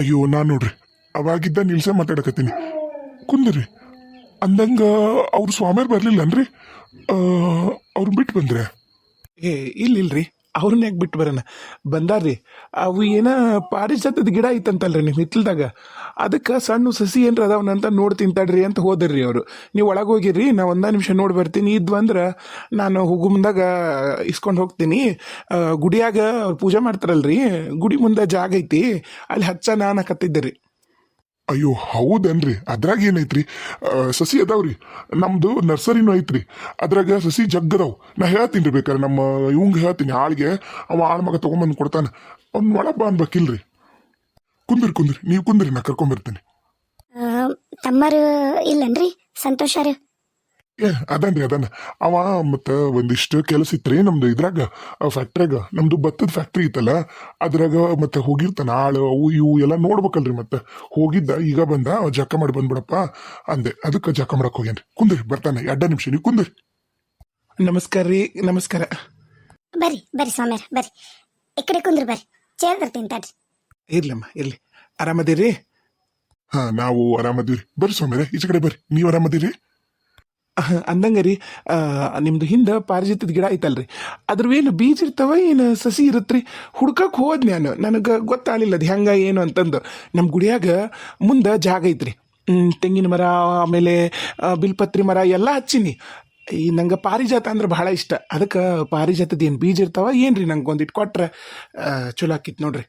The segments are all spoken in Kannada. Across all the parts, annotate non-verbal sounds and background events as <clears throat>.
ಅಯ್ಯೋ, ನಾನು ನೋಡ್ರಿ. ಅವಾಗಿದ್ದ ನಿಲ್ಸೆ ಮಾತಾಡಕತ್ತೀನಿ. ಕುಂದ್ರಿ. ಅಂದಂಗ ಅವ್ರು ಸ್ವಾಮಿಯರ್ ಬರ್ಲಿಲ್ಲನ್ರಿ? ಅವ್ರು ಬಿಟ್ಟು ಬಂದ್ರೆ? ಏ ಇಲ್ಲ ಇಲ್ರಿ ಅವ್ರನ್ನ ಯಾಕೆ ಬಿಟ್ಟು ಬರೋಣ? ಬಂದಾರ್ರಿ ಅವು ಏನ ಪಾರಿಜಾತದ ಗಿಡ ಐತಂತಲ್ರಿ ನಿಮ್ಮ ಹಿತ್ತಲ್ದಾಗ ಅದಕ್ಕೆ ಸಣ್ಣ ಸಸಿ ಏನ್ರ ಅದಾವನಂತ ನೋಡಿ ತಿಂತಾಡ್ರಿ ಅಂತ ಹೋದ್ರಿ ಅವರು. ನೀವು ಒಳಗೆ ಹೋಗಿರಿ ನಾ ಒಂದ ನಿಮಿಷ ನೋಡಿ ಬರ್ತೀನಿ. ಇದ್ವು ಅಂದ್ರೆ ನಾನು ಹುಗುಮ್ದಾಗ ಮುಂದಾಗ ಇಸ್ಕೊಂಡು ಹೋಗ್ತೀನಿ. ಗುಡಿಯಾಗ ಪೂಜೆ ಮಾಡ್ತಾರಲ್ರಿ. ಗುಡಿ ಮುಂದೆ ಜಾಗ ಐತಿ. ಅಲ್ಲಿ ಹಚ್ಚ ನಾನು ಕತ್ತಿದ್ದೆ ರೀ. ಅಯ್ಯೋ, ಹೌದನ್ರಿ? ಅದ್ರಾಗ ಏನೈತ್ರಿ? ಸಸಿ ಅದಾವ್ರಿ. ನಮ್ದು ನರ್ಸರಿನೂ ಐತ್ರಿ. ಅದ್ರಾಗ ಸಸಿ ಜಗ್ಗದವ್ ನಾ ಹೇಳ್ತೀನಿ ರೀ ಬೇಕಾರೆ ನಮ್ಮ ಇವಂಗೆ ಹೇಳ್ತೀನಿ. ಆಳಿಗೆ ಅವ ಆಳ್ ಮಗ ತಗೊಂಬಂದು ಕೊಡ್ತಾನೆ. ಅವ್ನು ಒಳಗ್ ಬಾ ಅನ್ಬೇಕಿಲ್ರಿ. ಕುಂದ್ರಿ ಕುಂದ್ರಿ. ನೀವು ಕುಂದ್ರಿ, ನಾ ಕರ್ಕೊಂಬರ್ತೀನಿ. ತಮ್ಮರು ಇಲ್ಲನ್ರಿ? ಸಂತೋಷ ರೀ ಏ ಅದನ್ರಿ ಅದನ್ನ. ಅವ ಮತ್ತ ಒಂದಿಷ್ಟು ಕೆಲಸ ರೀ ನಮ್ದು ಇದ್ರಾಗ ಫ್ಯಾಕ್ಟ್ರಿಯಾಗ ನಮ್ದು ಭತ್ತದ ಫ್ಯಾಕ್ಟ್ರಿ ಇತ್ತಲ್ಲ ಅದ್ರಾಗ ಮತ್ತೆ ಹೋಗಿರ್ತಾನ ಆಳು ಅವು ಇವು ಎಲ್ಲ ನೋಡ್ಬೇಕಲ್ರಿ ಮತ್ತೆ. ಹೋಗಿದ್ದ ಈಗ ಬಂದ ಅವ ಜಕ್ಕ ಮಾಡಿ ಬಂದ್ಬಿಡಪ್ಪ ಅಂದೆ. ಅದಕ್ಕೆ ಜಕ್ಕ ಮಾಡಕ್ ಹೋಗ್ಯಾನ್ರಿ. ಕುಂದ್ರಿ ಬರ್ತಾನೆ ಎರಡ ನಿಮಿಷ ನೀವು ಕುಂದ್ರಿ. ನಮಸ್ಕಾರ ರೀ ನಮಸ್ಕಾರ. ಬರ್ರಿ ಬರ್ರಿ ಸ್ವಾಮ್ಯಾರ ಬರ್ರಿ. ಈ ಕಡೆ ಕುಂದ್ರಿ ಬರ್ರಿ. ಚೇರ್ ತರ್ತೀನಿ ತಡ್ರಿ. ಇರ್ಲಮ್ಮ ಇರ್ಲಿ. ಆರಾಮದಿರಿ? ಹಾ ನಾವು ಆರಾಮದೀವ್ರಿ. ಬರ್ರಿ ಸ್ವಾಮಿ ಈಚೆ ಕಡೆ ಬರ್ರಿ. ನೀವು ಆರಾಮದಿರಿ? ಅಂದಂಗ ರೀ ನಿಮ್ದು ಹಿಂದೆ ಪಾರಿಜಿತದ ಗಿಡ ಐತಲ್ರಿ. ಅದ್ರ ಏನು ಬೀಜ ಇರ್ತಾವ, ಏನು ಸಸಿ ಇರುತ್ತೆ ಹುಡ್ಕಕ್ಕೆ ಹೋದ್ ನಾನು ನನಗೆ ಗೊತ್ತಾಗಲಿಲ್ಲ ಅದು ಹೆಂಗ, ಏನು ಅಂತಂದು. ನಮ್ಮ ಗುಡಿಯಾಗ ಮುಂದೆ ಜಾಗ ಐತ್ರಿ. ತೆಂಗಿನ ಮರ, ಆಮೇಲೆ ಬಿಲ್ಪತ್ರಿ ಮರ ಎಲ್ಲ ಹಚ್ಚೀನಿ. ಈ ನಂಗೆ ಪಾರಿಜಾತ ಅಂದ್ರೆ ಬಹಳ ಇಷ್ಟ. ಅದಕ್ಕೆ ಪಾರಿಜಾತದ ಏನು ಬೀಜ ಇರ್ತಾವ, ಏನ್ರಿ ನಂಗೆ ಒಂದಿಟ್ಟು ಕೊಟ್ರೆ ಚಲೋ ಆಕಿತ್ತು ನೋಡ್ರಿ.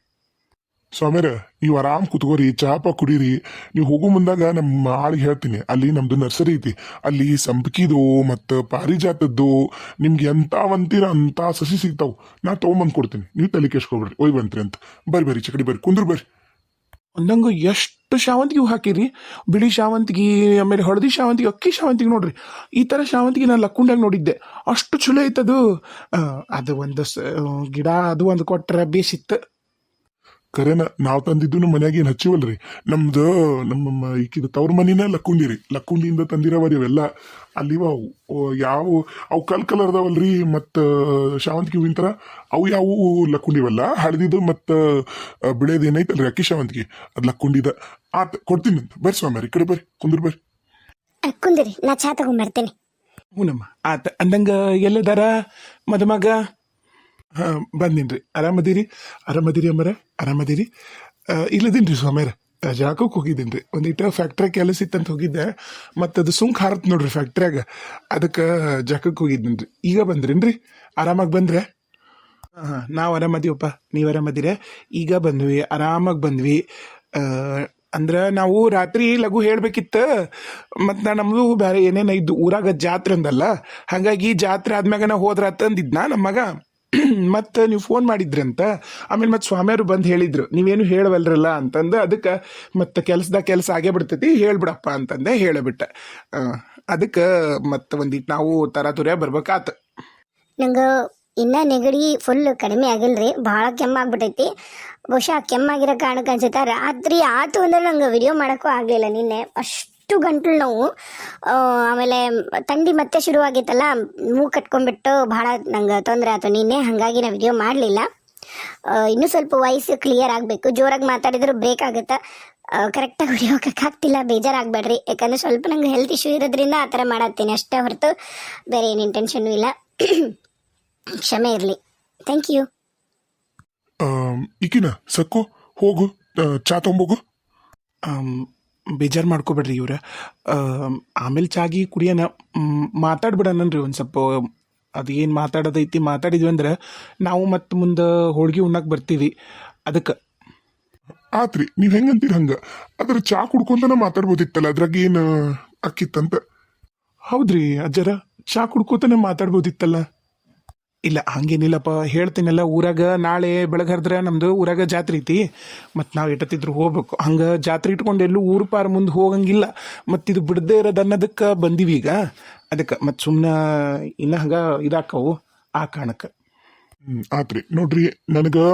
ಸ್ವಾಮಿರ ನೀವು ಆರಾಮ್ ಕುತ್ಕೋರಿ ಚಾಪ ಕುಡೀರಿ. ನೀವು ಹೋಗೋ ಮುಂದಾಗ ನಮ್ಮ ಆಳಿಗೆ ಹೇಳ್ತೀನಿ. ಅಲ್ಲಿ ನಮ್ದು ನರ್ಸರಿ ಐತಿ. ಅಲ್ಲಿ ಸಂಪಕಿದು ಮತ್ತು ಪಾರಿಜಾತದ್ದು ನಿಮ್ಗೆ ಎಂತಾವಂತೀರ ಅಂತ ಸಸಿ ಸಿಗ್ತಾವ್. ನಾ ತಗೊಂಬಂದ್ ಕೊಡ್ತೀನಿ. ನೀವು ತಲೆ ಕೆಸ್ಕೊಬೇಡ್ರಿ ಒಯ್ ಬಂತ್ರಿ ಅಂತ. ಬರ್ರಿ ಬರ್ರಿ ಚಕಡಿ ಬರ್ರಿ. ಕುಂದ್ರ ಬರ್ರಿ. ಒಂದಂಗ ಎಷ್ಟು ಶಾವಂತಿಗೆ ಹಾಕಿರಿ? ಬಿಳಿ ಶಾವಂತಿಗೆ, ಆಮೇಲೆ ಹಳದಿ ಶಾವಂತಿಗೆ, ಅಕ್ಕಿ ಶಾವಂತಿಗೆ ನೋಡ್ರಿ. ಈ ಥರ ಶಾವಂತಿಗೆ ನಾನು ಲಕ್ಕುಂಡಾಗ ನೋಡಿದ್ದೆ. ಅಷ್ಟು ಚಲೋ ಐತದು. ಅದು ಒಂದು ಗಿಡ ಅದು ಒಂದು ಕೊಟ್ಟರೆ ಬೇಸಿತ್ತು. ಕರೆನ ನಾವು ತಂದಿದ್ದು ಮನ್ಯಾಗ ಏನು ಹಚ್ಚಿವಲ್ರಿ? ನಮ್ದು ನಮ್ಮ ಈಕಿದ ತವ್ರ ಮನಿನ ಲಕ್ಕುಂಡಿರಿ ಲಕ್ಕುಂಡಿಯಿಂದ ತಂದಿರವರಿ ಅವೆಲ್ಲ. ಅಲ್ಲಿವ ಅವು ಓ, ಯಾವ ಅವು ಕಲ್ ಕಲರ್ ಅದಾವಲ್ರಿ ಮತ್ತು ಶಾವಂತಿಗೆ ಹೂವಿನ ಥರ. ಅವು ಯಾವ ಲಕ್ಕುಂಡಿವಲ್ಲ ಹಳದಿದು ಮತ್ತು ಬಿಳೇದು ಏನೈತಲ್ರಿ ಅಕ್ಕಿ ಶಾವಂತಿಗೆ? ಅದು ಲಕ್ಕುಂಡಿದ. ಆತ ಕೊಡ್ತೀನಿ. ಬರ್ರಿ ಸ್ವಾಮಿ ಈ ಕಡೆ ಬರ್ರಿ ಕುಂದ್ರ ಬರ್ರಿ. ಆ, ಕುಂದಿರಿ ನಾ ಚಾ ತಗೊಂಡ್ಬರ್ತೀನಿ ಹ್ಞೂನಮ್ಮ ಆತ ಅಂದಂಗ ಎಲ್ಲದಾರ? ಮದುಮಗ? ಹಾಂ, ಬಂದಿನ್ರಿ. ಆರಾಮದಿರಿ ಆರಾಮದಿರಿ ಅಮ್ಮರ? ಆರಾಮದಿರಿ ಇಲ್ಲದೀನಿ ಇಲ್ಲದಿನ್ರಿ ಸ್ವಾಮ್ಯಾರ. ಜಾಗಕ್ಕೆ ಹೋಗಿದ್ದೀನಿ ರೀ ಒಂದಿಟ್ಟು ಫ್ಯಾಕ್ಟ್ರಿ ಕೆಲಸ ಇತ್ತಂತ ಹೋಗಿದ್ದೆ. ಮತ್ತು ಅದು ಸುಂಕ ಹಾರತ್ ನೋಡ್ರಿ ಫ್ಯಾಕ್ಟ್ರಿಯಾಗ ಅದಕ್ಕೆ ಜಾಗಕ್ಕೆ ಹೋಗಿದ್ದೀನಿ ರೀ ಈಗ ಬಂದ್ರೇನ್ರಿ? ಆರಾಮಾಗಿ ಬಂದ್ರೆ? ಹಾಂ ನಾವು ಆರಾಮದೀವಪ್ಪ. ನೀವು ಆರಾಮದಿರ? ಈಗ ಬಂದ್ವಿ. ಆರಾಮಾಗಿ ಬಂದ್ವಿ. ಅಂದ್ರೆ ನಾವು ರಾತ್ರಿ ಲಘು ಹೇಳಬೇಕಿತ್ತು. ಮತ್ತು ನಾ ನಮ್ಮದು ಬೇರೆ ಏನೇನು ಇದ್ದು ಊರಾಗ ಜಾತ್ರೆ ಅಂದಲ್ಲ, ಹಾಗಾಗಿ ಜಾತ್ರೆ ಆದ್ಮ್ಯಾಗ ನಾ ಹೋದ್ರ ಅಂತಂದಿದ್ನ ನಮ್ಮ ಮಗ? ಮತ್ತು ನೀವು ಫೋನ್ ಮಾಡಿದ್ರಂತ, ಆಮೇಲೆ ಮತ್ತೆ ಸ್ವಾಮಿಯವರು ಬಂದು ಹೇಳಿದ್ರು, ನೀವೇನು ಹೇಳವಲ್ರಲ್ಲ ಅಂತಂದು, ಅದಕ್ಕೆ ಮತ್ತು ಕೆಲ್ಸದಾಗ ಕೆಲಸ ಆಗೇ ಬಿಡ್ತೈತಿ, ಹೇಳ್ಬಿಡಪ್ಪ ಅಂತಂದೆ ಹೇಳಿಬಿಟ್ಟೆ. ಅದಕ್ಕೆ ಮತ್ತು ಒಂದಿಟ್ಟು ನಾವು ತರಾತುರಿಯ ಬರ್ಬೇಕಾತು. ನಂಗೆ ಇನ್ನ ನೆಗಡಿ ಫುಲ್ ಕಡಿಮೆ ಆಗಿಲ್ರಿ, ಭಾಳ ಕೆಮ್ಮಾಗ್ಬಿಟ್ಟೈತಿ ಬಹುಶಃ ಕೆಮ್ಮಾಗಿರೋ ಕಾರಣಕ್ಕೆ ಅನ್ಸುತ್ತೆ ರಾತ್ರಿ ಆತು ಅಂದ್ರೆ ನಂಗೆ ವಿಡಿಯೋ ಮಾಡೋಕ್ಕೂ ಆಗಲಿಲ್ಲ ನಿನ್ನೆ. ಅಷ್ಟು ಗಂಟಲು ನೋವು ಆ, ಆಮೇಲೆ ತಂಡಿ ಮತ್ತೆ ಶುರುವಾಗಿತ್ತಲ್ಲ ಮೂ ಕಟ್ಕೊಂಡ್ಬಿಟ್ಟು ಭಾಳ ನಂಗೆ ತೊಂದರೆ ಆಯ್ತು. ನಿನ್ನೆ ಹಾಗಾಗಿ ನಾ ವಿಡಿಯೋ ಮಾಡಲಿಲ್ಲ. ಇನ್ನೂ ಸ್ವಲ್ಪ ವಾಯ್ಸ್ ಕ್ಲಿಯರ್ ಆಗಬೇಕು. ಜೋರಾಗಿ ಮಾತಾಡಿದ್ರು ಬ್ರೇಕ್ ಆಗುತ್ತೆ? ಕರೆಕ್ಟಾಗಿ ವಿಡಿಯೋ ಆಗ್ತಿಲ್ಲ ಬೇಜಾರಾಗಬೇಡ್ರಿ. ಯಾಕಂದ್ರೆ ಸ್ವಲ್ಪ ನಂಗೆ ಹೆಲ್ತ್ ಇಶ್ಯೂ ಇರೋದ್ರಿಂದ ಆ ಥರ ಮಾಡತ್ತೀನಿ. ಅಷ್ಟೇ ಹೊರತು ಬೇರೆ ಏನು ಇಂಟೆನ್ಷನ್ನು ಇಲ್ಲ. <coughs> ಕ್ಷಮೆ ಇರಲಿ. ಥ್ಯಾಂಕ್ ಯು ಈಕಿನ ಸಕ್ಕು ಹೋಗು ಚಾ ತೊಂಬೋಗು? ಬೇಜಾರು ಮಾಡ್ಕೋಬೇಡ್ರಿ ಇವ್ರ. ಆಮೇಲೆ ಚಾಗಿ ಕುಡಿಯೋಣ ಮಾತಾಡ್ಬಿಡೋಣನ್ರಿ ಒಂದು ಸ್ವಲ್ಪ. ಅದು ಏನು ಮಾತಾಡೋದೈತಿ ಮಾತಾಡಿದ್ವಿ ಅಂದ್ರೆ ನಾವು ಮತ್ತೆ ಮುಂದೆ ಹೋಳ್ಗೆ ಉಣ್ಣಕ್ಕೆ ಬರ್ತೀವಿ. ಅದಕ್ಕೆ. ಆತ್ರಿ ನೀವು ಹೆಂಗಂತೀರ ಹಂಗೆ? ಅದ್ರ ಚಾ ಕುಡ್ಕೊಂತನ ಮಾತಾಡ್ಬೋದಿತ್ತಲ್ಲ ಅದ್ರಾಗ ಏನು ಅಕ್ಕಿತ್ತಂತ? ಹೌದ್ರಿ ಅಜ್ಜರ ಚಾ ಕುಡ್ಕೋತಾನೆ ಮಾತಾಡ್ಬೋದಿತ್ತಲ್ಲ. ಇಲ್ಲ, ಹಂಗೇನಿಲ್ಲಪ್ಪ, ಹೇಳ್ತೀನಲ್ಲ, ಊರಾಗ ನಾಳೆ ಬೆಳಗರ್ದ್ರೆ ನಮ್ದು ಊರಾಗ ಜಾತ್ರೆ ಐತಿ. ಮತ್ತು ನಾವು ಇಟ್ಟತಿದ್ರು ಹೋಗ್ಬೇಕು. ಹಂಗೆ ಜಾತ್ರೆ ಇಟ್ಕೊಂಡು ಎಲ್ಲೂ ಊರು ಪಾರ ಮುಂದೆ ಹೋಗಂಗಿಲ್ಲ. ಮತ್ತು ಇದು ಬಿಡದೇ ಇರೋದು ಅನ್ನೋದಕ್ಕೆ ಬಂದೀವಿ ಈಗ. ಅದಕ್ಕೆ ಮತ್ತು ಸುಮ್ಮನೆ ಇನ್ನ ಹಂಗೆ ಇದಾಕವು ಆ ಕಾರಣಕ್ಕೆ. ಆತ್ರಿ. ನೋಡ್ರಿ, ನನಗೆ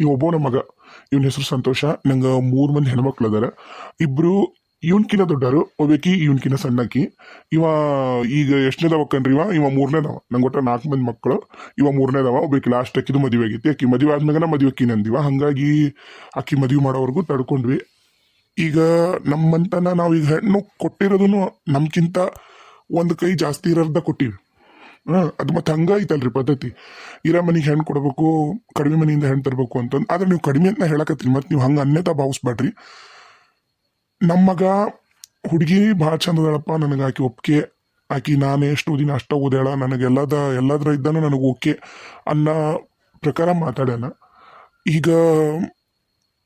ಈ ನಮ್ಮ ಮಗ, ಇವನ ಹೆಸರು ಸಂತೋಷ. ನಂಗೆ ಮೂರು ಮಂದಿ ಹೆಣ್ಮಕ್ಳು ಅದಾರ. ಇಬ್ರು ಇವನ್ಕಿನ ದೊಡ್ಡರು, ಒಬ್ಬಾಕಿ ಇವನ್ಕಿನ ಸಣ್ಣಕಿ. ಇವ ಈಗ ಎಷ್ಟನೇದವ ಕಣ್ರಿ ಇವ? ಇವ ಮೂರನೇದವ ನಂಗೆ ಒಟ್ಟ ನಾಲ್ಕು ಮಂದಿ ಮಕ್ಕಳು. ಇವ ಮೂರನೇದವ ಒಬ್ಬಾಕಿ ಲಾಸ್ಟ್ ಅಕ್ಕಿದು ಮದುವೆ ಆಗೈತಿ ಅಕ್ಕಿ ಮದುವೆ ಆದ್ಮ್ಯಾಗ ಮದುವೆ ಅಕ್ಕಿ ನಂದಿವ. ಹಂಗಾಗಿ ಅಕ್ಕಿ ಮದುವೆ ಮಾಡೋವರೆಗೂ ತಡ್ಕೊಂಡ್ವಿ. ಈಗ ನಮ್ಮಂತನ ನಾವು ಈಗ ಹೆಣ್ಣು ಕೊಟ್ಟಿರೋದನ್ನು ನಮ್ಕಿಂತ ಒಂದು ಕೈ ಜಾಸ್ತಿ ಇರೋದ ಕೊಟ್ಟಿವಿ. ಹಾಂ, ಅದು ಮತ್ತೆ ಹಂಗಾಯ್ತಲ್ರಿ ಪದ್ಧತಿ. ಇರೋ ಮನೆಗೆ ಹೆಣ್ಣು ಕೊಡಬೇಕು, ಕಡಿಮೆ ಮನೆಯಿಂದ ಹೆಣ್ಣು ತರಬೇಕು ಅಂತಂದು. ಆದ್ರೆ ನೀವು ಕಡಿಮೆ ಅಂತ ಹೇಳಕತ್ತೀರಿ ಮತ್ತು ನೀವು ಹಂಗೆ ಅನ್ಯತಾ ಭಾವಿಸ್ಬೇಡ್ರಿ ನಮ್ಮ ಮಗ ಹುಡುಗಿ ಭಾಳ ಚಂದ ನನಗೆ ಆಕೆ ಒಪ್ಪಿಗೆ. ಆಕೆ ನಾನು ಎಷ್ಟು ಓದಿನ ಅಷ್ಟ ಓದ್ಯಾಳ ನನಗೆ ಎಲ್ಲದ ಎಲ್ಲದ್ರ ಇದ್ದಾನು ನನಗೆ ಓಕೆ ಅನ್ನೋ ಪ್ರಕಾರ ಮಾತಾಡ್ಯಾನ. ಈಗ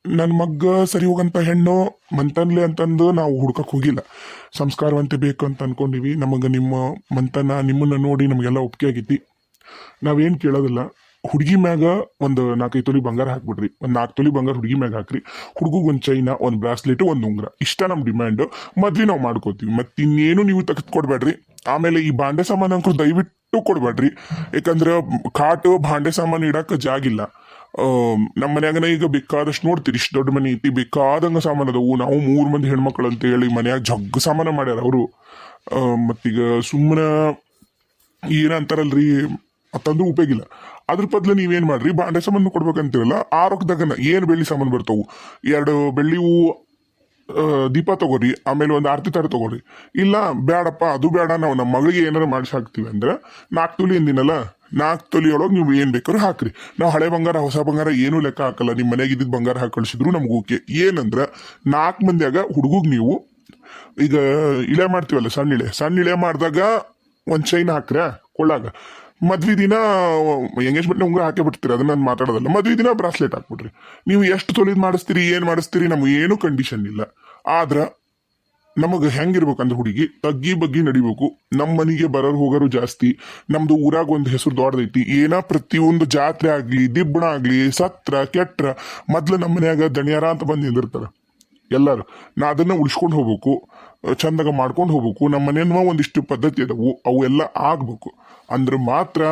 ನನ್ನ ಮಗ್ಗ ಸರಿ ಹೋಗಂತ ಹೆಣ್ಣು ಮಂತನ್ಲೆ ಅಂತಂದು ನಾವು ಹುಡ್ಕಕ್ಕೆ ಹೋಗಿಲ್ಲ. ಸಂಸ್ಕಾರವಂತೆ ಬೇಕು ಅಂತ ಅನ್ಕೊಂಡಿವಿ. ನಮಗೆ ನಿಮ್ಮ ಮಂತನ ನಿಮ್ಮನ್ನ ನೋಡಿ ನಮಗೆಲ್ಲ ಒಪ್ಪಿಗೆ ಆಗೈತಿ. ನಾವೇನು ಕೇಳೋದಿಲ್ಲ. ಹುಡುಗಿ ಮ್ಯಾಗ ಒಂದು ನಾಲ್ಕೈದು ತೊಲಿ ಬಂಗಾರ ಹಾಕ್ಬಿಡ್ರಿ. ಒಂದು ನಾಲ್ಕು ತೊಲಿ ಬಂಗಾರ ಹುಡುಗಿ ಮ್ಯಾಗ ಹಾಕ್ರಿ. ಹುಡುಗಿಗೆ ಒಂದು ಚೈನ ಒಂದು ಬ್ರಾಸ್ಲೆಟ್ ಒಂದು ಉಂಗ್ರ. ಇಷ್ಟ ನಮ್ಮ ಡಿಮ್ಯಾಂಡ್ ಮದ್ವೆ ನಾವು ಮಾಡ್ಕೋತೀವಿ. ಮತ್ತೆ ಇನ್ನೇನು ನೀವು ತೆಗೆದುಕೊಡ್ಬೇಡ್ರಿ ಆಮೇಲೆ ಈ ಬಾಂಡೆ ಸಾಮಾನು ಅಂಕರು ದಯವಿಟ್ಟು ಕೊಡ್ಬೇಡ್ರಿ. ಯಾಕಂದ್ರೆ ಕಾಟು, ಬಾಂಡೆ ಸಾಮಾನು ಇಡಕ್ಕೆ ಜಾಗಿಲ್ಲ ನಮ್ಮ ಮನ್ಯಾಗನ ಈಗ ಬೇಕಾದಷ್ಟು ನೋಡ್ತೀರಿ. ಇಷ್ಟು ದೊಡ್ಡ ಮನೆ ಐತಿ, ಬೇಕಾದಂಗ ಸಾಮಾನು ಅದಾವು. ನಾವು ಮೂರು ಮಂದಿ ಹೆಣ್ಮಕ್ಳು ಅಂತ ಹೇಳಿ ಮನ್ಯಾಗ ಜಗ್ಗ ಸಾಮಾನು ಮಾಡ್ಯಾರ ಅವರು. ಮತ್ತೀಗ ಸುಮ್ಮನೆ ಏನಂತಾರಲ್ರಿ ತಂದ್ರೂ ಉಪಯೋಗ ಇಲ್ಲ ಅದ್ರ ಬದ್ಲು ನೀವೇನ್ ಮಾಡ್ರಿ? ಬಾಂಡೆ ಸಾಮಾನು ಕೊಡ್ಬೇಕಂತಿರಲ್ಲ ಆ ರೊಕ್ಕದಾಗನ ಏನ್ ಬೆಳ್ಳಿ ಸಾಮಾನು ಬರ್ತಾವು? ಎರಡು ಬೆಳ್ಳಿ ಹೂವು ದೀಪ ತಗೋರಿ, ಆಮೇಲೆ ಒಂದು ಆರತಿ ತರ ತಗೋರಿ. ಇಲ್ಲ ಬೇಡಪ್ಪ ಅದು ಬೇಡ ನಾವು ನಮ್ಮ ಮಗಳಿಗೆ ಏನಾರ ಮಾಡಿಸಾಕ್ತಿವಿ ಅಂದ್ರೆ ನಾಲ್ಕು ತೊಲಿ ಎಂದಿನಲ್ಲ ನಾಲ್ಕು ತೊಲಿಯೊಳಗೆ ನೀವು ಏನು ಬೇಕಾದ್ರೂ ಹಾಕ್ರಿ. ನಾವು ಹಳೆ ಬಂಗಾರ, ಹೊಸ ಬಂಗಾರ ಏನೂ ಲೆಕ್ಕ ಹಾಕಲ್ಲ ನಿಮ್ಮ ಮನೆಗೆ ಇದ್ದಿದ್ದು ಬಂಗಾರ ಹಾಕಿ ಕಳಿಸಿದ್ರು ನಮ್ಗೆ ಓಕೆ. ಏನಂದ್ರೆ ನಾಲ್ಕು ಮಂದಿಯಾಗ ಹುಡುಗಗ್ ನೀವು, ಈಗ, ಇಳೆ ಮಾಡ್ತೀವಲ್ಲ, ಸಣ್ಣ ಇಳೆ ಸಣ್ಣ ಇಳೆ ಮಾಡಿದಾಗ ಒಂದು ಚೈನ್ ಹಾಕ್ರ ಕೊಳ್ಳಾಗ. ಮದ್ವಿ ದಿನ ಎಂಗೇಜ್ಮೆಂಟ್ ಉಂಗುರ ಹಾಕಿ ಬಿಡ್ತೀರಿ ಅದನ್ನ ನಾನು ಮಾತಾಡೋದಲ್ಲ. ಮದ್ವಿ ದಿನ ಬ್ರಾಸ್ಲೆಟ್ ಹಾಕ್ಬಿಡ್ರಿ. ನೀವು ಎಷ್ಟು ತೊಲಿದ್ ಮಾಡಿಸ್ತೀರಿ, ಏನು ಮಾಡಿಸ್ತೀರಿ, ನಮ್ಗೆ ಏನು ಕಂಡೀಷನ್ ಇಲ್ಲ. ಆದ್ರ, ನಮಗೆ ಹೆಂಗಿರ್ಬೇಕಂದ್ರೆ ಹುಡುಗಿ, ತಗ್ಗಿ ಬಗ್ಗಿ ನಡಿಬೇಕು. ನಮ್ಮ ಮನೆಗೆ ಬರೋರು ಹೋಗೋರು ಜಾಸ್ತಿ, ನಮ್ದು ಊರಾಗ ಒಂದು ಹೆಸರು ದೊಡ್ಡದೈತಿ. ಏನ ಪ್ರತಿಯೊಂದು ಜಾತ್ರೆ ಆಗ್ಲಿ, ದಿಬ್ಬಣ ಆಗ್ಲಿ, ಸತ್ರ, ಕೆಟ್ರ, ಮೊದ್ಲು ನಮ್ಮ ಮನ್ಯಾಗ ದಣಿಯಾರ ಅಂತ ಬಂದು ನಿಂದಿರ್ತಾರ. ಎಲ್ಲರೂ, ನಾ ಅದನ್ನ ಉಳಿಸ್ಕೊಂಡು ಹೋಗ್ಬೇಕು, ಚಂದಾಗ ಮಾಡ್ಕೊಂಡು ಹೋಗ್ಬೇಕು. ನಮ್ಮ ಮನೆಯನ್ನ ಒಂದಿಷ್ಟು ಪದ್ಧತಿ ಅದಾವು, ಅವು ಎಲ್ಲ ಆಗ್ಬೇಕು. ಅಂದ್ರೆ ಮಾತ್ರ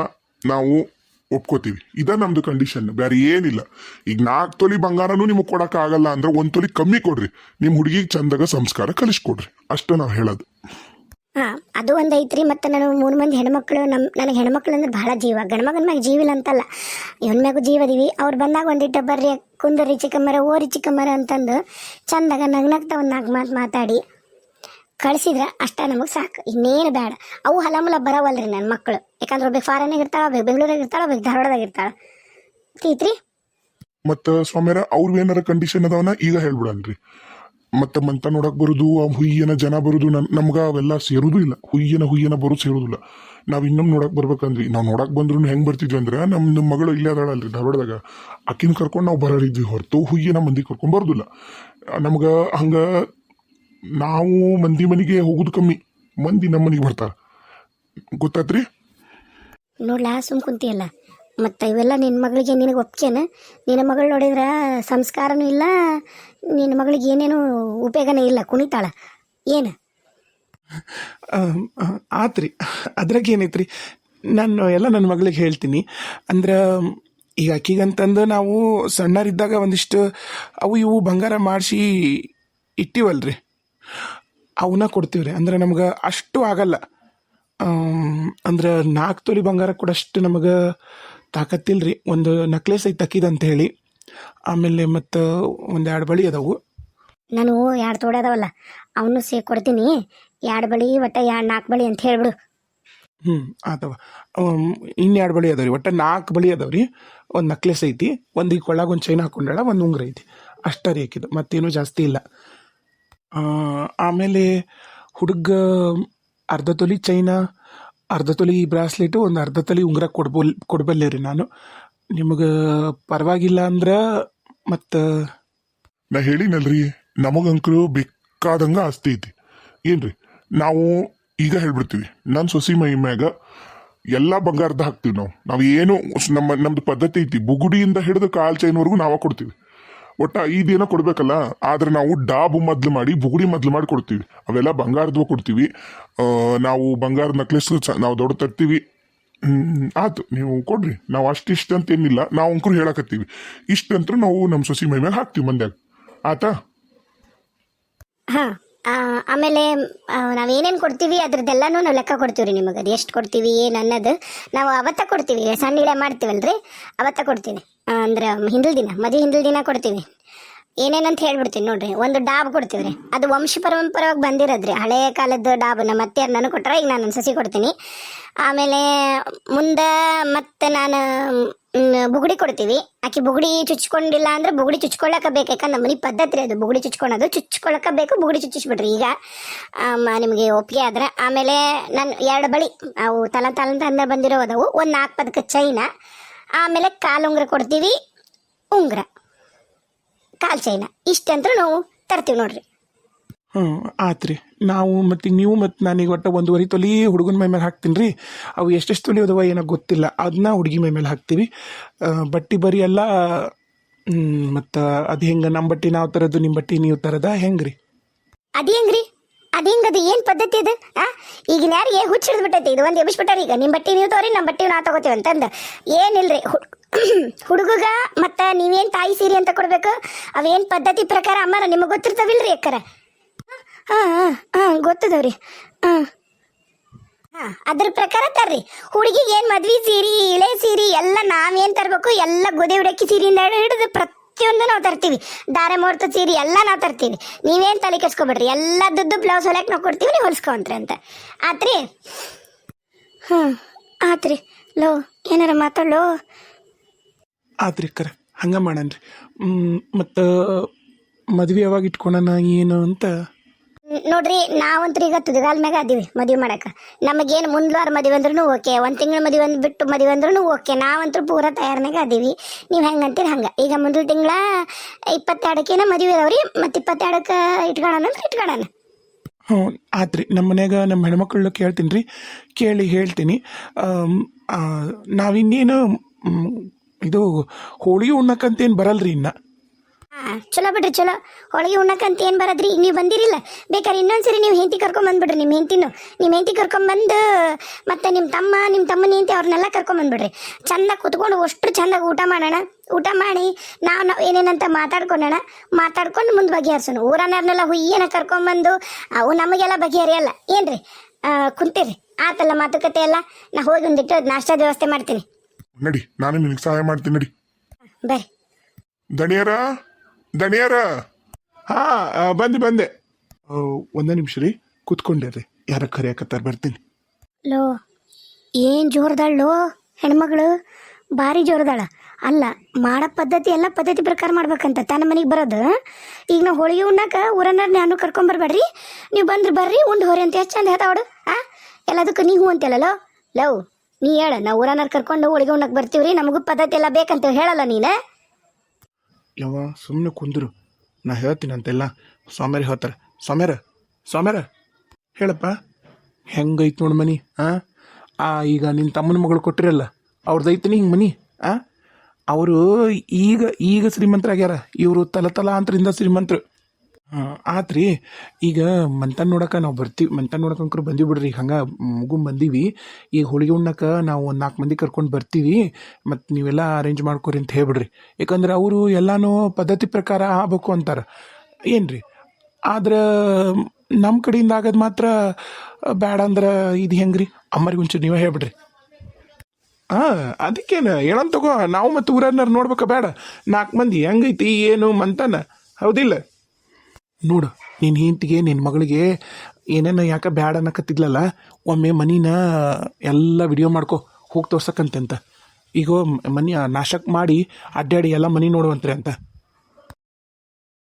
ನಾವು ಒಪ್ಕೋತೀವಿ. ಇದ ನಮ್ದು ಕಂಡೀಷನ್ ಬೇರೆ ಏನಿಲ್ಲ. ಈಗ ನಾಲ್ಕು ತೊಲಿ ಬಂಗಾರನೂ ನಿಮಗೆ ಕೊಡಕ್ ಆಗಲ್ಲ ಅಂದ್ರೆ ಒಂದ್ ತೊಲಿ ಕಮ್ಮಿ ಕೊಡ್ರಿ. ನಿಮ್ಮ ಹುಡುಗಿಗೆ ಚಂದಾಗ ಸಂಸ್ಕಾರ ಕಲಿಸ್ಕೊಡ್ರಿ. ಅಷ್ಟ ನಾವು ಹೇಳೋದು. ಹಾ, ಅದು ಒಂದು ಐತ್ರಿ. ಮತ್ತು ನಾನು ಮೂರು ಮಂದಿ ಹೆಣ್ಮಕ್ಳು ನಮ್ಮ ನನಗೆ ಹೆಣ್ಮಕ್ಳು ಅಂದ್ರೆ ಭಾಳ ಜೀವ. ಗಂಡ್ಮಗನ ಮ್ಯಾಗ ಜೀವಿಲ್ಲ ಅಂತಲ್ಲ. ಇವನ್ ಜೀವದೀವಿ ಅವ್ರು ಬಂದಾಗ ಒಂದಿಟ್ಟ ಬರ್ರಿ, ಕುಂದರಿ ಚಿಕ್ಕಮ್ಮರ, ಓರಿ ಚಿಕ್ಕಮ್ಮರ ಅಂತಂದು ಚಂದಾಗ ನಗ್ನಗ್ತಾ ಒಂದು ನಾಲ್ಕು ಮಾತು ಮಾತಾಡಿ. ಕಳಿಸಿದ್ರೆ ಅಷ್ಟ ನಮಗೆ ಸಾಕು. ಇನ್ನೇನು ಬೇಡ ಅವು ಹಲಮುಲ ಬರವಲ್ರಿ ನನ್ನ ಮಕ್ಕಳು ಯಾಕಂದ್ರೆ ಒಬ್ಬ ಫಾರನ್ನಾಗ ಇರ್ತಾಳ ಒಬ್ಬ ಬೆಂಗಳೂರಾಗ ಇರ್ತಾಳ ಒಬ್ಬ ಧಾರವಾಡದಾಗ ಇರ್ತಾಳ. ತೀತ್ರಿ? ಮತ್ತ ಸ್ವಾಮ್ಯರ ಅವ್ರು ಏನಾರ ಕಂಡೀಷನ್ ಅದಾವನ ಈಗ ಹೇಳ್ಬಿಡನ್ರಿ. ಮತ್ತೆ ಮಂತ ನೋಡಕ್ ಬರುದು, ಆ ಹುಯ್ಯನ ಜನ ಬರುದು ನಮ್ಗ ಅವೆಲ್ಲ ಸೇರುದು ಇಲ್ಲ. ಹುಯ್ಯನ ಹುಯ್ಯನ ಬರೋದು ಸೇರುದಿಲ್ಲ. ನಾವ್ ಇನ್ನೊಂದು ನೋಡಕ್ ಬರ್ಬೇಕಂದ್ರಿ ನಾವ್ ನೋಡಕ್ ಬಂದ್ರು ಹೆಂಗ್ ಬರ್ತಿದ್ವಿ ಅಂದ್ರೆ, ನಮ್ ನಮ್ ಮಗಳು ಇಲ್ಲೇ ಅದಾಳಲ್ರಿ ಧಾರವಾಡದಾಗ. ಅಕ್ಕಿನ ಕರ್ಕೊಂಡು ನಾವು ಬರೋರಿದ್ವಿ ಹೊರತು ಹುಯ್ಯನ ಮಂದಿ ಕರ್ಕೊಂಡ್ ಬರುದಿಲ್ಲ. ನಮ್ಗ ಹಂಗ ನಾವು ಮಂದಿ ಮನೆಗೆ ಹೋಗುದು ಕಮ್ಮಿ. ಮಂದಿ ನಮ್ಮ ಮನೆಗೆ ಬರ್ತಾರ. ಗೊತ್ತಾತ್ರಿ? ನೋಡ್ಲಾ ಸುಮ್ ಕುಂತಿಯಲ್ಲ. ಮತ್ತೆ ಇವೆಲ್ಲ ನಿನ್ನ ಮಗಳಿಗೆ ನಿನಗೆ ಒಪ್ಕೇನ ನಿನ್ನ ಮಗಳು ನೋಡಿದ್ರೆ ಸಂಸ್ಕಾರನೂ ಇಲ್ಲ ನಿನ್ನ ಮಗಳಿಗೆ ಏನೇನು ಉಪಯೋಗನೇ ಇಲ್ಲ ಕುಣಿತಾಳ. ಏನು? ಆತ್ರಿ. ಅದ್ರಾಗ ಏನೈತ್ರಿ? ನಾನು ಎಲ್ಲ ನನ್ನ ಮಗಳಿಗೆ ಹೇಳ್ತೀನಿ. ಅಂದ್ರೆ ಈಗ ಆಕಿಗಂತಂದು ನಾವು ಸಣ್ಣರಿದ್ದಾಗ ಒಂದಿಷ್ಟು ಅವು ಇವು ಬಂಗಾರ ಮಾಡಿಸಿ ಇಟ್ಟಿವಲ್ರಿ. ಅವನ್ನ ಕೊಡ್ತೀವಿ ರೀ ಅಂದ್ರೆ ನಮ್ಗೆ ಅಷ್ಟು ಆಗಲ್ಲ. ಅಂದ್ರೆ ನಾಲ್ಕು ತೊಲಿ ಬಂಗಾರ ಅಷ್ಟು ನಮಗೆ ರೀ ಒಂದು ನಕ್ಲೆಸ್ ಐತೆ ತಕ್ಕಿದ ಅಂತ ಹೇಳಿ ಆಮೇಲೆ ಮತ್ತು ಒಂದು ಎರಡು ಬಳಿ ಅದಾವು. ನಾನು ಎರಡು ತೋಡೆ ಅದಾವಲ್ಲ ಅವನು ಸೇ ಕೊಡ್ತೀನಿ. ಎರಡು ಬಳಿ ಒಟ್ಟು ಎರಡು ನಾಲ್ಕು ಬಳಿ ಅಂತ ಹೇಳ್ಬಿಡು. ಹ್ಞೂ ಆತವ. ಇನ್ನೆರಡು ಬಳಿ ಅದಾವ ರೀ ಒಟ್ಟು ನಾಲ್ಕು ಬಳಿ ಅದಾವ ರೀ ಒಂದು ನಕ್ಲೆಸ್ ಐತಿ. ಒಂದು ಈಗ ಕೊಳ್ಳಾಗ ಒಂದು ಚೈನ್ ಹಾಕೊಂಡಾಳ ಒಂದು ಉಂಗುರ ಐತಿ. ಅಷ್ಟ ರೀ ಹಾಕಿದ್ದು ಮತ್ತೇನು ಜಾಸ್ತಿ ಇಲ್ಲ. ಆಮೇಲೆ ಹುಡುಗ ಅರ್ಧ ತೊಲಿ ಚೈನಾ, ಅರ್ಧ ತೊಲಿ ಬ್ರಾಸ್ಲೆಟು, ಒಂದು ಅರ್ಧ ತೊಲಿ ಉಂಗುರ ಕೊಡ್ಬೋಲ್, ಕೊಡ್ಬಲ್ಲೆ ರೀ ನಾನು. ನಿಮಗೆ ಪರವಾಗಿಲ್ಲ ಅಂದ್ರೆ ಮತ್ತು ನಾ ಹೇಳಿನಲ್ರಿ ನಮಗಂಕರು ಬೇಕಾದಂಗ ಆಸ್ತಿ ಐತಿ. ಏನ್ರಿ, ನಾವು ಈಗ ಹೇಳ್ಬಿಡ್ತೀವಿ ನನ್ನ ಸೊಸಿ ಮೈ ಮ್ಯಾಗ ಎಲ್ಲ ಬಂಗಾರದ ಹಾಕ್ತಿವಿ ನಾವು. ನಾವು ಏನು ನಮ್ಮ, ನಮ್ದು ಪದ್ಧತಿ ಐತಿ, ಬುಗುಡಿಯಿಂದ ಹಿಡಿದು ಕಾಲ್ ಚೈನ್ವರೆಗೂ ನಾವ ಕೊಡ್ತೀವಿ. ಒಟ್ಟ ಐದೇನೋ ಕೊಡ್ಬೇಕಲ್ಲ ಆದ್ರೆ ನಾವು ಡಾಬು ಮೊದ್ಲು ಮಾಡಿ ಬುಗುಡಿ ಮೊದ್ಲು ಮಾಡಿ ಕೊಡ್ತೀವಿ. ಅವೆಲ್ಲ ಬಂಗಾರದ್ವು ಕೊಡ್ತೀವಿ. ನಾವು ಬಂಗಾರದ ನಕ್ಲೆಸ್ ನಾವು ದೊಡ್ಡ ತರ್ತೀವಿ. ಆಯ್ತು ನೀವು ಕೊಡ್ರಿ. ನಾವು ಅಷ್ಟಿಷ್ಟ ಅಂತ ಏನಿಲ್ಲ. ನಾವು ಅಂಕರು ಹೇಳಕತ್ತೀವಿ. ಇಷ್ಟಂತ ನಾವು ನಮ್ಮ ಸೊಸಿ ಮೈ ಮೇಲೆ ಹಾಕ್ತೀವಿ ಮಂದ್ಯಾಗ. ಆತಾ ಹಾಂ ಆಮೇಲೆ ನಾವೇನೇನು ಕೊಡ್ತೀವಿ ಅದ್ರದ್ದೆಲ್ಲನೂ ನಾವು ಲೆಕ್ಕ ಕೊಡ್ತೀವಿ ನಿಮಗೆ. ಅದು ಎಷ್ಟು ಕೊಡ್ತೀವಿ ಏನು ಅನ್ನೋದು ನಾವು ಅವತ್ತ ಕೊಡ್ತೀವಿ. ಸಣ್ಣ ಮಾಡ್ತೀವಲ್ರಿ? ಅವತ್ತ ಕೊಡ್ತೀವಿ ಆ, ಅಂದ್ರೆ ಹಿಂದಿಲ್ ದಿನ, ಮದುವೆ ಹಿಂದಿಲ್ ದಿನ ಕೊಡ್ತೀವಿ. ಏನೇನಂತ ಹೇಳ್ಬಿಡ್ತೀನಿ ನೋಡ್ರಿ, ಒಂದು ಡಾಬ್ ಕೊಡ್ತೀವಿ ಅದು ವಂಶ ಪರಂಪರವಾಗಿ ಬಂದಿರೋದ್ರಿ, ಹಳೆ ಕಾಲದ ಡಾಬ್, ನಮ್ಮ ಅತ್ತೆ ನಾನು ಕೊಟ್ಟರೆ ಈಗ ನಾನು ಸಸಿ ಕೊಡ್ತೀನಿ. ಆಮೇಲೆ, ಮುಂದೆ ಮತ್ತೆ ನಾನು ಬುಗುಡಿ ಕೊಡ್ತೀವಿ. ಆಕೆ ಬುಗುಡಿ ಚುಚ್ಕೊಂಡಿಲ್ಲ ಅಂದ್ರೆ ಬುಗುಡಿ ಚುಚ್ಕೊಳ್ಳಕ ಬೇಕು, ಯಾಕಂದ್ರೆ ನಮ್ಮ ಮನೆ ಪದ್ಧತಿ ರೀ ಅದು, ಬುಗುಡಿ ಚುಚ್ಕೊಳೋದು ಚುಚ್ಕೊಳ್ಳಕ ಬೇಕು, ಬುಗುಡಿ ಚುಚ್ಚಿಸ್ಬಿಡ್ರಿ ಈಗ. ನಿಮಗೆ ಒಪ್ಪಿಗೆ ಆದ್ರೆ, ಆಮೇಲೆ ನಾನು ಎರಡು ಬಳಿ, ಅವು ತಲ ತಲಂತ ಅಂದ್ರೆ ಬಂದಿರೋ ಅದಾವು ಒಂದು ನಾಲ್ಕು ಪದಕ ಚೈನ. ಆಮೇಲೆ ಕಾಲು ಉಂಗುರ ಕೊಡ್ತೀವಿ. ಉಂಗ್ರ. ಕಾಲ್ ಚೈನ. ಇಷ್ಟಂತೂ ನಾವು ತರ್ತೀವಿ ನೋಡ್ರಿ. ಹ್ಞೂ ಆತ್ರಿ. ನಾವು ಮತ್ತು ನೀವು ಮತ್ತು ನಾನೀಗ ಒಟ್ಟು ಒಂದೂವರೆ ತೊಲಿ ಹುಡುಗನ ಮೈ ಮೇಲೆ ಹಾಕ್ತೀನಿ ರೀ ಅವು ಎಷ್ಟೆಷ್ಟು ತೊಲಿ ಅದಾವ ಏನೋ ಗೊತ್ತಿಲ್ಲ. ಅದನ್ನ ಹುಡುಗಿ ಮೈ ಮೇಲೆ ಹಾಕ್ತೀವಿ. ಬಟ್ಟಿ ಬರಿ ಎಲ್ಲ ಮತ್ತು ಅದು ಹೆಂಗೆ ನಮ್ಮ ಬಟ್ಟೆ ನಾವು ತರೋದು ನಿಮ್ಮ ಬಟ್ಟಿ ನೀವು ತರದ ಹೆಂಗೆ ರೀ ಅದು ಹೆಂಗ್ರಿ? ಅದು ಹೆಂಗ್ ಅದು ಏನು ಪದ್ಧತಿ ಅದು? ಆ? ಈಗಿನ ಯಾರಿಗೆ ಹುಚ್ಚ ಹಿಡಿದು ಬಿಟ್ಟೈತಿ? ಇದು ಒಂದು ಎಬ್ಬಿಸ್ಬಿಟ್ಟಾರ ಈಗ. ನಿಮ್ಮ ಬಟ್ಟೆ ನೀವು ತಗೋರಿ ನಮ್ಮ ಬಟ್ಟೆ ನಾವು ತಗೋತೀವಿ ಅಂತಂದು. ಏನಿಲ್ರಿ <clears throat> ಹುಡುಗಗ ಮತ್ತು ನೀವೇನು ತಾಯಿ ಸೀರೆ ಅಂತ ಕೊಡ್ಬೇಕು? ಅವೇನು ಪದ್ಧತಿ ಪ್ರಕಾರ ಅಮ್ಮರ ನಿಮಗೆ ಗೊತ್ತಿರ್ತಾವಿಲ್ರಿ ಅಕ್ಕರ ಹಾಂ ಹಾಂ ಹಾಂ, ಗೊತ್ತದವ್ರಿ. ಹಾಂ. ಹಾ, ಅದ್ರ ಪ್ರಕಾರ ತರ್ರಿ. ಹುಡುಗಿಗೆ ಏನು ಮದ್ವಿ ಸೀರಿ, ಇಳೆ ಸೀರಿ, ಎಲ್ಲ ನಾವೇನ್ ತರಬೇಕು? ಎಲ್ಲ ಗೋದಿ ಉಡಕ್ಕಿ ಸೀರೆಯಿಂದ ಹಿಡಿದು ಪ್ರತಿಯೊಂದು ನಾವು ತರ್ತೀವಿ. ದಾರೆ ಮುಹೂರ್ತ, ಸೀರೆ ಎಲ್ಲ ನಾವು ತರ್ತೀವಿ. ನೀವೇನು ತಲೆ ಕೆಡ್ಸ್ಕೊಬೇಡ್ರಿ. ಎಲ್ಲ ದುಡ್ಡು ಬ್ಲೌಸ್ ಹೊಲಕ್ಕೆ ನಾವು ಕೊಡ್ತೀವಿ, ನೀವು ಹೊಲ್ಸ್ಕೊಂತ್ರಿ ಅಂತ. ಆತ್ರಿ? ಹ್ಮ್, ಆತ್ರಿ. ಲೋ, ಏನಾರ ಮಾತಾಡೋ ಆತ್ರಿ ಕರೆ ಹಂಗೆ ಮಾಡಣ್ರಿ ಮತ್ತು ಮದುವೆ ಯಾವಾಗ ಇಟ್ಕೊಳಣ ಏನು ಅಂತ? ನೋಡ್ರಿ ನಾವಂತೂ ಈಗ ತುದಿಗಾಲ ಮ್ಯಾಗ ಅದೀವಿ ಮದುವೆ ಮಾಡಕ. ನಮಗೇನು ಮುಂದ್ವಾರ ಮದುವೆ ಅಂದ್ರೂ ಓಕೆ, ಒಂದು ತಿಂಗಳ ಮದುವೆ ಅಂದ್ ಬಿಟ್ಟು ಮದುವೆ ಅಂದ್ರೂ ಓಕೆ ನಾವಂತೂ ಪೂರ ತಯಾರಿನಾಗ ಅದೀವಿ. ನೀವು ಹೆಂಗೆ ಅಂತೀರಿ ಹಂಗೆ. ಈಗ ಮುಂದಿನ ತಿಂಗಳ ಇಪ್ಪತ್ತೆರಡಕ್ಕೇನ ಮದುವೆ ಅದಾವ್ರಿ, ಮತ್ತು ಇಪ್ಪತ್ತೆರಡಕ್ಕೆ ಇಟ್ಕೊಳ್ಳೋಣ ಅಂದ್ರೆ ಇಟ್ಕೊಳ್ಳೋಣ ಹ್ಞೂ, ಆತ್ರಿ. ನಮ್ಮ ಮನ್ಯಾಗ ನಮ್ಮ ಹೆಣ್ಮಕ್ಳು ಕೇಳ್ತೀನಿ ರೀ, ಕೇಳಿ ಹೇಳ್ತೀನಿ. ನಾವಿನ್ನೇನು ಇದು ಹೋಳಿಗೆ ಉಣ್ಣಕ್ಕಂತೇನು ಬರಲ್ರಿ ಇನ್ನು. ಚಲೋ ಬಿಡ್ರಿ ಚಲೋ. ಹೋಳಿಗೆ ಉಣ್ಣಕ್ಕಂತ ಏನು ಬರದ್ರಿ? ಈಗ ನೀವು ಬಂದಿರಿಲ್ಲ. ಬೇಕಾದ್ರೆ ಇನ್ನೊಂದ್ಸರಿ ನೀವು ಹೆಂಡತಿ ಕರ್ಕೊಂಡ್ ಬಂದ್ಬಿಡ್ರಿ ನಿಮ್ಮ ಹೆಂಡತಿನು. ನಿಮ್ಮ ಹೆಂಡತಿ ಕರ್ಕೊಂಬಂದು ಮತ್ತೆ ನಿಮ್ಮ ತಮ್ಮ ನಿಮ್ಮ ತಮ್ಮನ ಹೆಂಡತಿ ಅವ್ರನ್ನೆಲ್ಲ ಕರ್ಕೊಂಬಂದ್ಬಿಡ್ರಿ ಚಂದ ಕುತ್ಕೊಂಡು ಅಷ್ಟು ಚೆಂದಾಗಿ ಊಟ ಮಾಡೋಣ. ಊಟ ಮಾಡಿ ನಾವು ನಾವು ಏನೇನಂತ ಮಾತಾಡ್ಕೊಳ್ಳೋಣ ಮಾತಾಡ್ಕೊಂಡು ಮುಂದೆ ಬಗೆಹರಿಸೋಣ. ಊರನ್ನೆಲ್ಲ ಹುಯ್ಯನ ಕರ್ಕೊಂಬಂದು ಅವು ನಮಗೆಲ್ಲ ಬಗೆಹರಿಯಲ್ಲ. ಏನ್ರಿ? ಆ, ಕುಂತೀರಿ. ಆತಲ್ಲ ಮಾತುಕತೆ ಎಲ್ಲ. ನಾ ಹೋಗಿ ಒಂದಿಟ್ಟು ನಾಷ್ಟದ ವ್ಯವಸ್ಥೆ ಮಾಡ್ತೀನಿ. ನಡಿ ನಾನು ನಿನಗೆ ಸಹಾಯ ಮಾಡ್ತೀನಿ ನಡಿ. ಬರ್ರಿ ದಣಿಯರ? ದಣಿಯರ ಹಾ ಬಂದೆ ಬಂದೆ. ಒಂದೇ ನಿಮಿಷ ರೀ. ಕೂತ್ಕೊಂಡೆ ರೀ. ಯಾರ ಕರಿಯಾಕತ್ತಾರ ಬರ್ತೀನಿ. ಲೋ ಏನು ಜೋರದಾಳು ಹೆಣ್ಮಗಳು? ಭಾರಿ ಜೋರದಾಳ. ಅಲ್ಲ ಮಾಡೋ ಪದ್ಧತಿ ಎಲ್ಲ ಪದ್ಧತಿ ಪ್ರಕಾರ ಮಾಡ್ಬೇಕಂತ ತನ್ನ ಮನೆಗೆ ಬರೋದು. ಈಗ ನಾವು ಹೋಳಿಗೆ ಉಣ್ಣಾಕ ಊರನ್ನ ನಾನು ಕರ್ಕೊಂಬರ್ಬೇಡ್ರಿ ನೀವು ಬಂದ್ರೆ ಬರ್ರಿ ಉಂಡು ಹೋರಿ ಅಂತ ಎಷ್ಟು ಚಂದ ಹೇಳ್ತಾವಡು ಆ ಎಲ್ಲದಕ್ಕೂ ನೀವು ಅಂತೆಲ್ಲೋ ಲವ್ ನೀ ಹೇಳ ನಾವು ಊರನ್ನ ಕರ್ಕೊಂಡು ಹೋಳಿಗೆ ಉಣ್ಣಕ್ಕೆ ಬರ್ತೀವ್ರಿ ನಮಗೂ ಪದ್ಧತಿ ಎಲ್ಲ ಬೇಕಂತ ಹೇಳಲ್ಲ ನೀನು. ಯಾವ ಸುಮ್ಮನೆ ಕುಂದರು. ನಾ ಹೇಳ್ತೀನಿ ಅಂತೆಲ್ಲ. ಸ್ವಾಮ್ಯಾರ ಹೇಳ್ತಾರೆ ಸ್ವಾಮ್ಯಾರ ಸ್ವಾಮ್ಯಾರ ಹೇಳಪ್ಪ. ಹೆಂಗೈತೆ ನೋಡು ಮನಿ, ಆ? ಆ, ಈಗ ನಿನ್ನ ತಮ್ಮನ ಮಗಳು ಕೊಟ್ಟಿರಲ್ಲ ಅವ್ರದ್ದೈತನಿ ಹಿಂಗೆ ಮನಿ, ಆ? ಅವರು ಈಗ ಈಗ ಶ್ರೀಮಂತರಾಗ್ಯಾರ. ಇವರು ತಲ ತಲ ಅಂತರಿಂದ ಶ್ರೀಮಂತರು. ಹಾಂ ಆತ್ರಿ, ಈಗ ಮಂತನ್ ನೋಡಕ್ಕೆ ನಾವು ಬರ್ತೀವಿ ಮಂತನ್ ನೋಡಕ್ಕೆ ಅಂಕರು ಬಂದೀವಿ ಬಿಡ್ರಿ ಹಂಗೆ ಮಗು ಬಂದೀವಿ. ಈಗ ಹೋಳಿಗೆ ಉಣ್ಣಕ್ಕೆ ನಾವು ಒಂದು ನಾಲ್ಕು ಮಂದಿ ಕರ್ಕೊಂಡು ಬರ್ತೀವಿ, ಮತ್ತು ನೀವೆಲ್ಲ ಅರೇಂಜ್ ಮಾಡ್ಕೊರಿ ಅಂತ ಹೇಳ್ಬಿಡ್ರಿ. ಯಾಕಂದ್ರೆ ಅವರು ಎಲ್ಲನೂ ಪದ್ಧತಿ ಪ್ರಕಾರ ಆಗ್ಬೇಕು ಅಂತಾರೆ. ಏನು ರೀ ಆದ್ರೆ ನಮ್ಮ ಕಡೆಯಿಂದ ಆಗೋದು ಮಾತ್ರ ಬ್ಯಾಡ ಅಂದ್ರೆ ಇದು ಹೆಂಗೆ ರೀ ಅಮ್ಮರಿಗೆ ಒಂಚೂರು ನೀವೇ ಹೇಳ್ಬಿಡ್ರಿ. ಹಾಂ ಅದಕ್ಕೇನು ಹೇಳೋಣ ತಗೋ, ನಾವು ಮತ್ತು ಊರನ್ನಾರು ನೋಡ್ಬೇಕಾ ಬೇಡ ನಾಲ್ಕು ಮಂದಿ, ಹೆಂಗೈತಿ, ಏನು ಮಂತನ ಹೌದಿಲ್ಲ? ನೋಡು ನಿನ್ನ ಹೆಂಡತಿಗೆ ನಿನ್ನ ಮಗಳಿಗೆ ಏನೇನೋ ಯಾಕೆ ಬ್ಯಾಡ ಅನ್ನಕತ್ತಿದ್ಲಲ್ಲ, ಒಮ್ಮೆ ಮನಿನ ಎಲ್ಲ ವಿಡಿಯೋ ಮಾಡ್ಕೊ, ಹೋಗಿ ತೋರ್ಸಕ್ಕಂತೆ ಅಂತ. ಈಗ ಮನಿ ನಾಶಕ್ಕೆ ಮಾಡಿ ಅಡ್ಡಾಡಿ ಎಲ್ಲ ಮನಿ ನೋಡುವಂತ್ರಿ ಅಂತ.